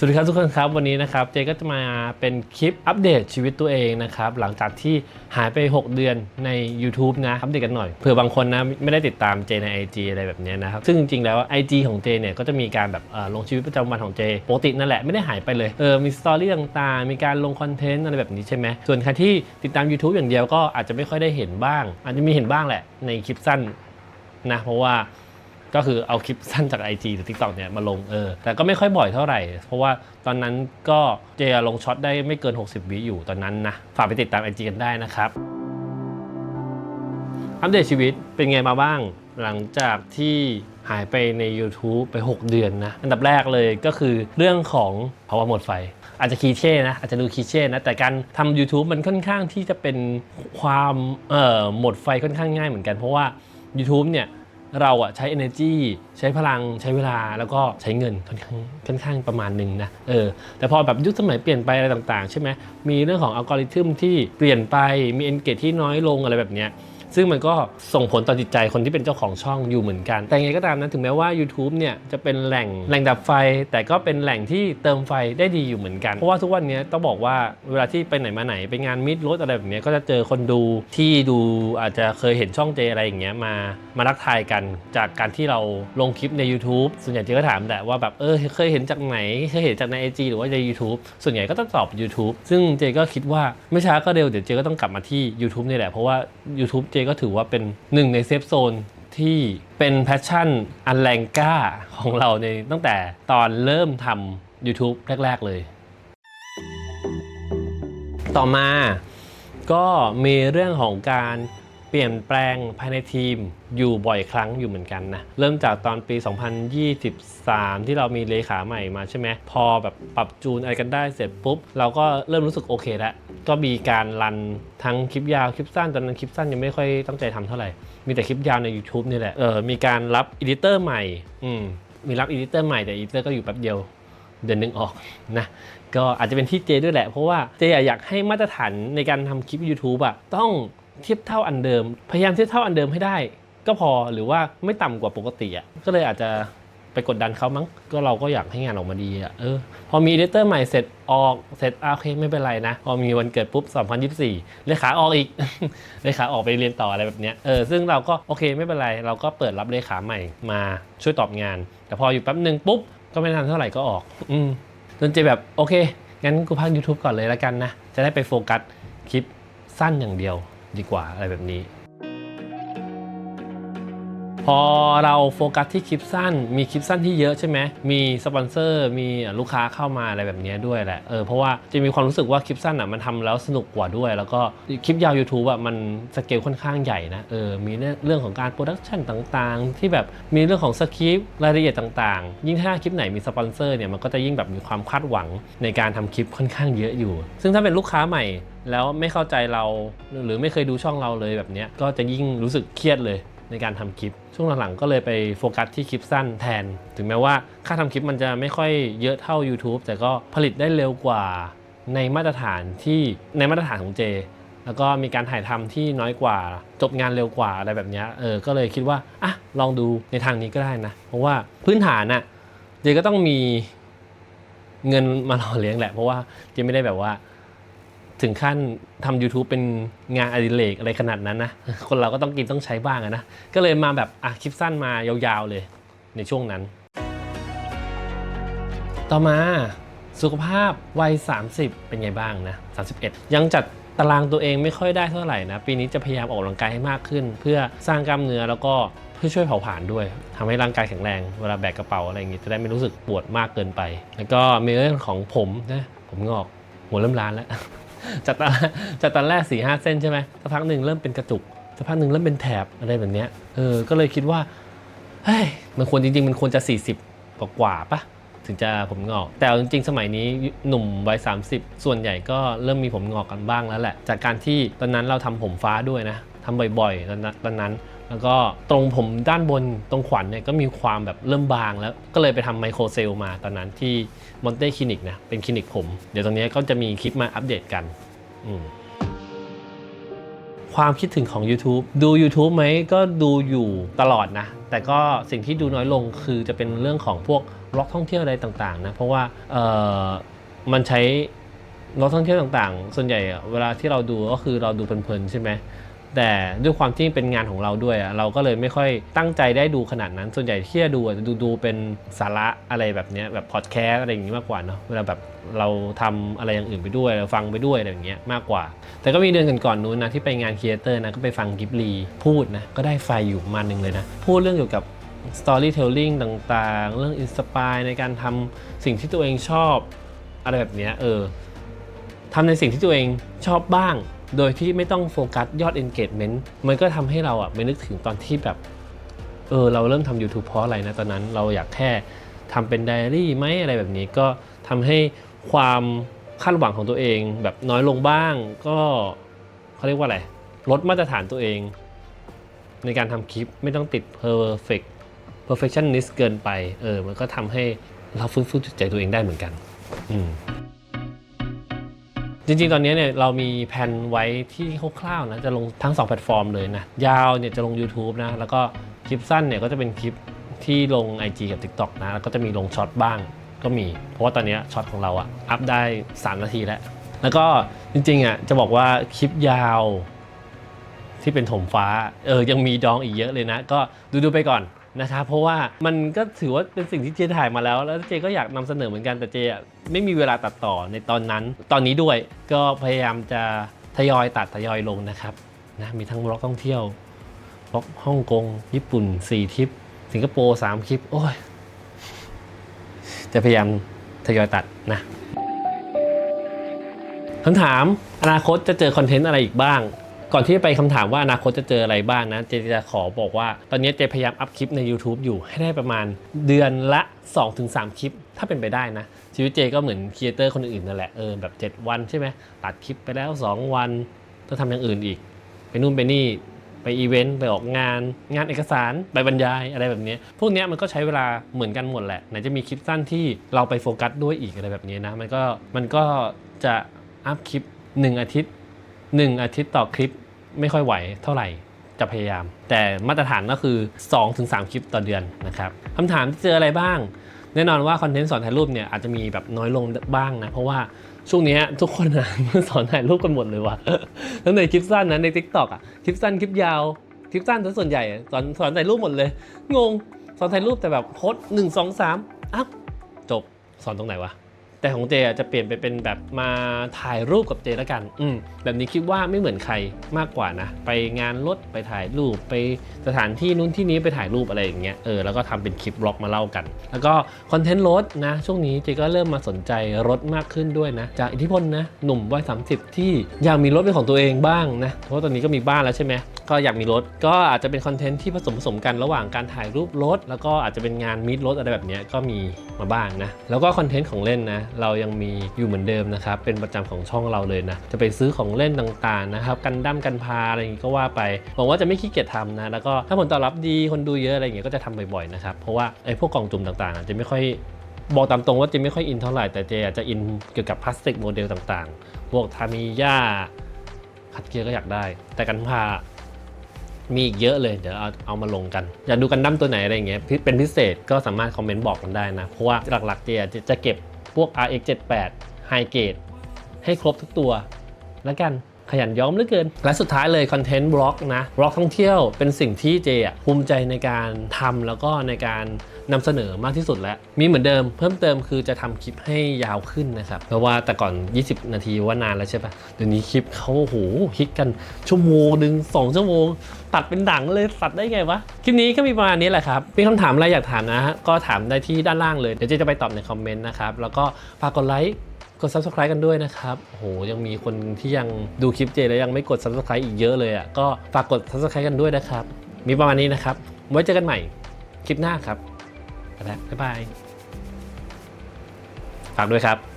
สวัสดีครับทุกคนครับวันนี้นะครับเจก็จะมาเป็นคลิปอัปเดตชีวิตตัวเองนะครับหลังจากที่หายไป 6 เดือนใน YouTube นะอัปเดตกันหน่อยเผื่อบางคนนะไม่ได้ติดตามเจใน IG อะไรแบบนี้นะครับซึ่งจริงๆแล้ว IG ของเจเนี่ยก็จะมีการแบบลงชีวิตประจำวันของเจปกตินั่นแหละไม่ได้หายไปเลยเออมีสตอรี่ต่างๆมีการลงคอนเทนต์อะไรแบบนี้ใช่ไหมส่วนใครที่ติดตาม YouTube อย่างเดียวก็อาจจะไม่ค่อยได้เห็นบ้าง อาจจะมีเห็นบ้างแหละในคลิปสั้นนะเพราะว่า ก็คือเอาคลิปสั้นจาก IG หรือ TikTok เนี่ยมาลงเออแต่ก็ไม่ค่อยบ่อยเท่าไหร่ เพราะว่าตอนนั้นก็เจลงช็อตได้ไม่เกิน 60 วิอยู่ตอนนั้นนะ ฝากไปติดตาม IG กันได้นะครับอัปเดตชีวิตเป็นไงมาบ้างหลังจากที่หายไปใน YouTube ไป 6 เดือนนะ อันดับแรกเลยก็คือเรื่องของภาวะหมดไฟ อาจจะคีเช่นะ อาจจะดูคีเช่นะ แต่การทำ YouTube มันค่อนข้างที่จะเป็นความเอ่อหมดไฟค่อนข้างง่ายเหมือนกัน เพราะว่า YouTube เนี่ย เราอะใช้ energy ใช้พลังใช้เวลาแล้วก็ใช้เงินค่อนข้างค่อนข้างประมาณหนึ่งนะเออแต่พอแบบยุคสมัยเปลี่ยนไปอะไรต่างๆ ใช่ไหมมีเรื่องของอัลกอริทึมที่เปลี่ยนไปมี engage ที่น้อยลงอะไรแบบเนี้ย ซึ่งมันก็ส่งผลต่อจิตใจคนที่เป็นเจ้าของช่องอยู่เหมือนกัน แต่ยังไงก็ตามนะถึงแม้ว่า YouTube เนี่ยจะเป็นแหล่งแหล่งดับไฟ แต่ก็เป็นแหล่งที่เติมไฟได้ดีอยู่เหมือนกัน เพราะว่าทุกวันนี้ต้องบอกว่าเวลาที่ไปไหนมาไหนไปงานมิดรถอะไรแบบนี้ก็จะเจอคนดูที่ดูอาจจะเคยเห็นช่องเจอะไรอย่างเงี้ยมามารักทายกันจากการที่เราลงคลิปใน YouTube ส่วนใหญ่เจก็ถามแต่ว่าแบบเออเคยเห็นจากไหนเคยเห็นจากใน IG หรือว่าใน YouTube ส่วนใหญ่ก็ต้องตอบ YouTube ซึ่งเจก็คิดว่าไม่ช้าก็เร็วเดี๋ยวเจก็ต้องกลับมาที่ YouTube นี่แหละเพราะว่า YouTube เจก็ถือว่าเป็นหนึ่งในเซฟโซนที่เป็นแพชชั่นอันแรงกล้าของเราในตั้งแต่ตอนเริ่มทำ YouTube แรก ๆ เลย ต่อมาก็มีเรื่องของการ เปลี่ยนแปลงภายในทีมอยู่บ่อยครั้งอยู่เหมือนกันนะเริ่มจากตอนปี 2023 ที่เรามีเลขาใหม่มาใช่ไหมพอแบบปรับจูนอะไรกันได้เสร็จปุ๊บ เราก็เริ่มรู้สึกโอเคแล้วก็มีการรันทั้งคลิปยาวคลิปสั้นตอนนั้นคลิปสั้นยังไม่ค่อยตั้งใจทำเท่าไหร่ มีแต่คลิปยาวใน YouTube นี่แหละเออมีการรับอีดิเตอร์ใหม่อืมมีรับอีดิเตอร์ใหม่แต่อีดิเตอร์ก็อยู่แป๊บเดียวเดือนหนึงออกนะก็อาจจะเป็นที่เจด้วยแหละเพราะว่าเจอยากให้มาตรฐานในการทำคลิป YouTube อะต้อง เทียบเท่าอันเดิม พยายามเทียบเท่าอันเดิมให้ได้ ก็พอหรือว่าไม่ต่ำกว่าปกติอะก็เลยอาจจะไปกดดันเขามั้งก็เราก็อยากให้งานออกมาดีอะเออพอมีเดเตอร์ใหม่เสร็จออกเสร็จอะโอเคไม่เป็นไรนะ พอมีวันเกิดปุ๊บ 2024 เลขาออกอีก เลขาออกไปเรียนต่ออะไรแบบเนี้ยเออซึ่งเราก็โอเคไม่เป็นไร เราก็เปิดรับเลขาใหม่มาช่วยตอบงาน แต่พออยู่แป๊บหนึ่งปุ๊บ ก็ไม่นานเท่าไหร่ก็ออก อืมจนเจแบบโอเค งั้นกูพัก YouTube ก่อนเลยแล้วกันนะ จะได้ไปโฟกัสคลิปสั้นอย่างเดียว ดีกว่าอะไรแบบนี้ พอเราโฟกัสที่คลิปสั้น มีคลิปสั้นที่เยอะใช่ไหมมีสปอนเซอร์ มีลูกค้าเข้ามาอะไรแบบนี้ด้วยแหละเออเพราะว่าจะมีความรู้สึกว่าคลิปสั้นอะมันทำแล้วสนุกกว่าด้วย แล้วก็คลิปยาว YouTube อะมันสเกลค่อนข้างใหญ่นะเออมีเรื่องของการโปรดักชันต่างๆ ที่แบบมีเรื่องของสคริปต์รายละเอียดต่างๆ ยิ่งถ้าคลิปไหนมีสปอนเซอร์เนี่ยมันก็จะยิ่งแบบมีความคาดหวังในการทำคลิปค่อนข้างเยอะอยู่ ซึ่งถ้าเป็นลูกค้าใหม่แล้วไม่เข้าใจเราหรือไม่เคยดูช่องเราเลยแบบนี้ก็จะยิ่งรู้สึกเครียดเลย ในการทำคลิป ช่วงหลังๆก็เลยไปโฟกัสที่คลิปสั้นแทน ถึงแม้ว่าค่าทำคลิปมันจะไม่ค่อยเยอะเท่า YouTube แต่ก็ผลิตได้เร็วกว่าในมาตรฐานที่ในมาตรฐานของเจ แล้วก็มีการถ่ายทำที่น้อยกว่า จบงานเร็วกว่าอะไรแบบนี้เออก็เลยคิดว่าอะลองดูในทางนี้ก็ได้นะ เพราะว่าพื้นฐานน่ะเจก็ต้องมีเงินมาหล่อเลี้ยงแหละ เพราะว่าเจไม่ได้แบบว่า ถึงขั้นทำ YouTube เป็นงานอดิเรกอะไรขนาดนั้นนะ คนเราก็ต้องกินต้องใช้บ้างนะ ก็เลยมาแบบอะคลิปสั้นมายาวๆเลยในช่วงนั้น ต่อมาสุขภาพวัย 30 เป็นไงบ้างนะ 31 ยังจัดตารางตัวเองไม่ค่อยได้เท่าไหร่นะ ปีนี้จะพยายามออกกำลังกายให้มากขึ้น เพื่อสร้างกล้ามเนื้อแล้วก็เพื่อช่วยเผาผลาญด้วยทำให้ร่างกายแข็งแรงเวลาแบกกระเป๋าอะไรอย่างงี้จะได้ไม่รู้สึกปวดมากเกินไป แล้วก็มีเรื่องของผมนะผมงอกหัวเริ่มล้านแล้ว จากตอนจากตอนแรกสี่ห้าเส้นใช่ไหมสักพักหนึ่งเริ่มเป็นกระจุกสักพักหนึ่งเริ่มเป็นแถบอะไรแบบเนี้ยเออก็เลยคิดว่าเฮ้ยมันควรจริงๆ มันควรจะ 40 กว่ากว่าปะถึงจะผมงอก แต่จริงๆ สมัยนี้หนุ่มวัย30 ส่วนใหญ่ก็เริ่มมีผมงอกกันบ้างแล้วแหละ จากการที่ตอนนั้นเราทำผมฟ้าด้วยนะทำบ่อยๆตอนนั้น แล้วก็ตรงผมด้านบนตรงขวัญเนี่ยก็มีความแบบเริ่มบางแล้ว ก็เลยไปทำไมโครเซลมาตอนนั้นที่มอนเต้คลินิกนะเป็นคลินิกผม เดี๋ยวตรงนี้ก็จะมีคลิปมาอัปเดตกันความคิดถึงของ YouTube ดู YouTube ไหมก็ดูอยู่ตลอดนะ แต่ก็สิ่งที่ดูน้อยลงคือจะเป็นเรื่องของพวกบล็อกท่องเที่ยวอะไรต่างๆนะ เพราะว่าเออมันใช้บล็อกท่องเที่ยวต่างๆ ส่วนใหญ่เวลาที่เราดูก็คือเราดูเพลินๆใช่ไหม แต่ด้วยความที่เป็นงานของเราด้วยเราก็เลยไม่ค่อยตั้งใจได้ดูขนาดนั้น ส่วนใหญ่ที่จะดูจะดูดูเป็นสาระอะไรแบบนี้แบบพอดแคสต์อะไรอย่างงี้มากกว่าเนาะเวลาแบบเราทำอะไรอย่างอื่นไปด้วยเราฟังไปด้วยอะไรอย่างเงี้ยมากกว่า แต่ก็มีเดือนก่อนๆนู้นนะที่ไปงานครีเอเตอร์นะก็ไปฟังกิบลีพูดนะก็ได้ไฟอยู่มาหนึงเลยนะพูดเรื่องเกี่ยวกับ storytelling ต่างๆ เรื่องอินสปายในการทำสิ่งที่ตัวเองชอบ อะไรแบบเนี้ยเออทำในสิ่งที่ตัวเองชอบบ้าง โดยที่ไม่ต้องโฟกัสยอด engagement มันก็ทำให้เราอะไม่นึกถึงตอนที่แบบ เออ เราเริ่มทำ YouTube เพราะอะไรนะตอนนั้น เราอยากแค่ทำเป็นไดอารี่ไหมอะไรแบบนี้ก็ทำให้ความคาดหวังของตัวเอง แบบน้อยลงบ้าง ก็เขาเรียกว่าอะไร ลดมาตรฐานตัวเอง ในการทำคลิปไม่ต้องติด perfect perfectionist เกินไป เออ มันก็ทำให้เราฟื้นฟูจิตใจตัวเองได้เหมือนกัน อืม จริงๆ ตอนนี้เนี่ยเรามีแผนไว้ที่คร่าวๆนะจะลงทั้ง 2 แพลตฟอร์มเลยนะ ยาวเนี่ยจะลง YouTube นะ แล้วก็คลิปสั้นเนี่ยก็จะเป็นคลิปที่ลง IG กับ TikTok นะ แล้วก็จะมีลงช็อตบ้างก็มี เพราะว่าตอนนี้ช็อตของเราอะอัพได้ 3 นาทีแล้ว แล้วก็จริงๆอะจะบอกว่าคลิปยาวที่เป็นถมฟ้าเออยังมีดองอีกเยอะเลยนะ ก็ดูดูๆไปก่อน นะครับเพราะว่ามันก็ถือว่าเป็นสิ่งที่เจถ่ายมาแล้ว แล้วเจก็อยากนำเสนอเหมือนกันแต่เจไม่มีเวลาตัดต่อในตอนนั้น ตอนนี้ด้วยก็พยายามจะทยอยตัดทยอยลงนะครับนะมีทั้งบล็อกท่องเที่ยวบล็อกฮ่องกงญี่ปุ่น 4 ทริป สิงคโปร์ 3 คลิป โอ้ย จะพยายามทยอยตัดนะคำถามอนาคตจะเจอคอนเทนต์อะไรอีกบ้าง ก่อนที่จะไปคำถามว่าอนาคตจะเจออะไรบ้างนะ เจจะขอบอกว่า ตอนนี้เจพยายามอัพคลิปใน YouTube อยู่ให้ได้ประมาณเดือนละ 2-3 คลิป ถ้าเป็นไปได้นะ ชีวิตเจก็เหมือนครีเอเตอร์คนอื่นนั่นแหละเออแบบ 7 วันใช่ไหมตัดคลิปไปแล้ว 2 วันต้องทำอย่างอื่นอีก ไปนู่นไปนี่ไปอีเวนต์ไปออกงาน งานเอกสารไปบรรยายอะไรแบบนี้ พวกนี้มันก็ใช้เวลาเหมือนกันหมดแหละไหนจะมีคลิปสั้นที่เราไปโฟกัสด้วยอีกอะไรแบบนี้นะ มันก็มันก็จะอัพคลิป 1 อาทิตย์ 1 อาทิตย์ต่อคลิปไม่ค่อยไหวเท่าไหร่จะพยายาม แต่มาตรฐานก็คือ 2-3 คลิปต่อเดือนนะครับคำถามที่เจออะไรบ้าง แน่นอนว่าคอนเทนต์สอนถ่ายรูปเนี่ยอาจจะมีแบบน้อยลงบ้างนะเพราะว่าช่วงนี้ทุกคนอะสอนถ่ายรูปกันหมดเลยว่ะทั้งในคลิปสั้นนะใน t ิ k t o k อะคลิปสั้นคลิปยาวคลิปสั้นส่วนใหญ่สอนสอนถ่ายรูปหมดเลย งง สอนถ่ายรูปแต่แบบโพสหนึ่งสองสามอ้าวจบสอนตรงไหนวะ แต่ของเจอะจะเปลี่ยนไปเป็นแบบมาถ่ายรูปกับเจแล้วกัน อืมแบบนี้คิดว่าไม่เหมือนใครมากกว่านะ ไปงานรถไปถ่ายรูปไปสถานที่นู้นที่นี้ไปถ่ายรูปอะไรอย่างเงี้ย เออ แล้วก็ทำเป็นคลิปบล็อกมาเล่ากัน แล้วก็คอนเทนต์รถนะ ช่วงนี้เจก็เริ่มมาสนใจรถมากขึ้นด้วยนะ จากอิทธิพลนะ หนุ่มวัยสามสิบที่อยากมีรถเป็นของตัวเองบ้างนะ เพราะตอนนี้ก็มีบ้านแล้วใช่ไหม ก็อยากมีรถ ก็อาจจะเป็นคอนเทนต์ที่ผสมผสมกันระหว่างการถ่ายรูปรถ แล้วก็อาจจะเป็นงานมิดรถอะไรแบบนี้ก็มีมาบ้างนะ แล้วก็คอนเทนต์ของเล่นนะ เรายังมีอยู่เหมือนเดิมนะครับ เป็นประจำของช่องเราเลยนะ จะไปซื้อของเล่นต่างๆนะครับ กันดั้มกันพาอะไรอย่างงี้ก็ว่าไปหวังว่าจะไม่ขี้เกียจทำนะ แล้วก็ถ้าผลตอบรับดีคนดูเยอะอะไรอย่างเงี้ยก็จะทำบ่อยๆนะครับ เพราะว่าไอ้พวกกล่องจุ่มต่างๆ จะไม่ค่อยบอกตามตรงว่าเจไม่ค่อยอินเท่าไหร่แต่เจอาจจะอินเกี่ยวกับพลาสติกโมเดลต่างๆ พวกทามิยาคัดเกียร์ก็อยากได้ แต่กันพา มีอีกเยอะเลย เดี๋ยวเอาเอามาลงกัน อยากดูกันดั้มตัวไหนอะไรเงี้ยเป็นพิเศษก็สามารถคอมเมนต์บอกกันได้นะ เพราะว่าหลักๆเจจะจะเก็บพวก RX 78 High Grade ให้ครบทุกตัว แล้วกันขยันย้อมเหลือเกิน และสุดท้ายเลยคอนเทนต์บล็อกนะบล็อกท่องเที่ยวเป็นสิ่งที่เจภูมิใจในการทำแล้วก็ในการ นำเสนอมากที่สุดแล้ว มีเหมือนเดิมเพิ่มเติมคือจะทำคลิปให้ยาวขึ้นนะครับเพราะว่าแต่ก่อน 20 นาทีว่านานแล้วใช่ปะเดี๋ยวนี้คลิปเขาโอ้โหฮิตกันชั่วโมงหนึ่งสองชั่วโมง ตัดเป็นดังเลยตัดได้ไงวะ คลิปนี้ก็มีประมาณนี้แหละครับมีคำถามอะไรอยากถามนะฮะก็ถามได้ที่ด้านล่างเลยเดี๋ยวเจจะไปตอบในคอมเมนต์นะครับแล้วก็ฝากกดไลค์กด subscribe กันด้วยนะครับ โห ยังมีคนที่ยังดูคลิปเจแล้วยังไม่กด subscribe อีกเยอะเลยอะ ก็ฝากกด subscribe กันด้วยนะครับ มีประมาณนี้นะครับ ไว้เจอกันใหม่คลิปหน้าครับ ไปแล้วบ๊ายบายฝากด้วยครับ